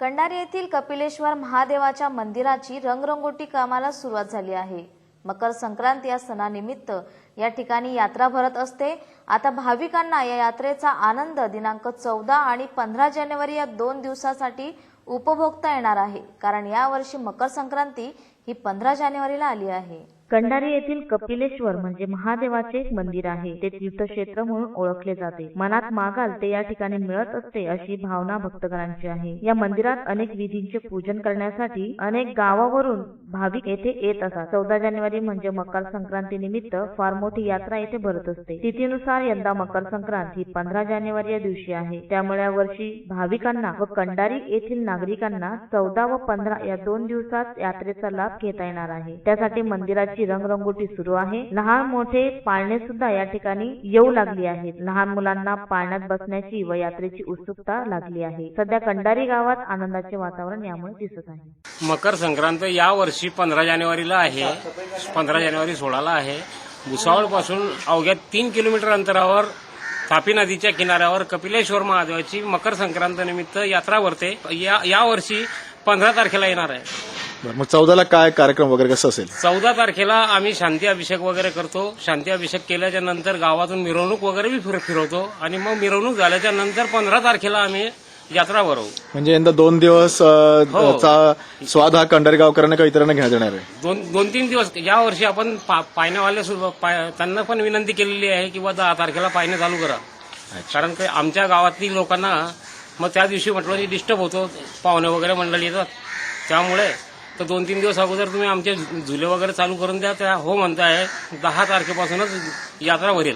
कंडारी येथील कपिलेश्वर महादेवाच्या मंदिराची रंगरंगोटी कामाला सुरुवात झाली आहे. मकर संक्रांत या सणानिमित्त या ठिकाणी यात्रा भरत असते. आता भाविकांना या यात्रेचा आनंद दिनांक चौदा आणि पंधरा जानेवारी या दोन दिवसासाठी उपभोगता येणार आहे. कारण यावर्षी मकर संक्रांती ही पंधरा जानेवारीला आली आहे. कंडारी येथील कपिलेश्वर म्हणजे महादेवाचे एक मंदिर आहे. ते तीर्थक्षेत्र म्हणून ओळखले जाते. मनात मागाल ते या ठिकाणी मिळत असते अशी भावना भक्तगणांची आहे. या मंदिरात अनेक विधींचे पूजन करण्यासाठी अनेक गावावरून भाविक येथे येत असतात. चौदा जानेवारी म्हणजे मकर संक्रांती निमित्त फार मोठी यात्रा येथे भरत असते. तिथीनुसार यंदा मकर संक्रांत ही पंधरा जानेवारी या दिवशी आहे. त्यामुळे या वर्षी भाविकांना व कंडारी येथील नागरिकांना चौदा व पंधरा या दोन दिवसात यात्रेचा लाभ घेता येणार आहे. त्यासाठी मंदिराची रंगरंगोटी सुरू आहे. लहान मोठे पाळणे सुद्धा या ठिकाणी येऊ लागली आहेत. लहान मुलांना पाळण्यात बसण्याची व यात्रेची उत्सुकता लागली आहे. सध्या कंडारी गावात आनंदाचे वातावरण यामुळे दिसत आहे. मकर संक्रांत या वर्षी पंधरा जानेवारीला आहे. पंधरा जानेवारी सोळाला आहे. भुसावळपासून अवघ्या तीन किलोमीटर अंतरावर तापी नदीच्या किनाऱ्यावर कपिलेश्वर महादेवाची मकर संक्रांत निमित्त यात्रा भरते. या यावर्षी पंधरा तारखेला येणार आहे. बरं मग चौदाला काय कार्यक्रम वगैरे कसं असेल? चौदा तारखेला आम्ही शांती अभिषेक वगैरे करतो. शांती अभिषेक केल्याच्यानंतर गावातून मिरवणूक वगैरे बी फिर- फिरवतो. आणि मग मिरवणूक झाल्याच्यानंतर पंधरा तारखेला आम्ही यात्रा भरवू. म्हणजे यंदा दोन दिवस अ, हो. चा स्वाद हा कंडारी गावकऱ्यांना का इतरांना घेण्यात येणार आहे. दोन दोन तीन दिवस. या वर्षी आपण पा- सु- त्यांना पण विनंती केलेली आहे की बा दहा तारखेला पायणे चालू करा. कारण की आमच्या गावातील लोकांना मग त्या दिवशी म्हटलं की डिस्टर्ब होतो. पाहुणे वगैरे मंडळी येतात. त्यामुळे तर दोन तीन दिवस अगोदर तुम्ही आमचे झुले वगैरे चालू करून द्या. त्या हो म्हणताय दहा तारखेपासूनच यात्रा भरेल.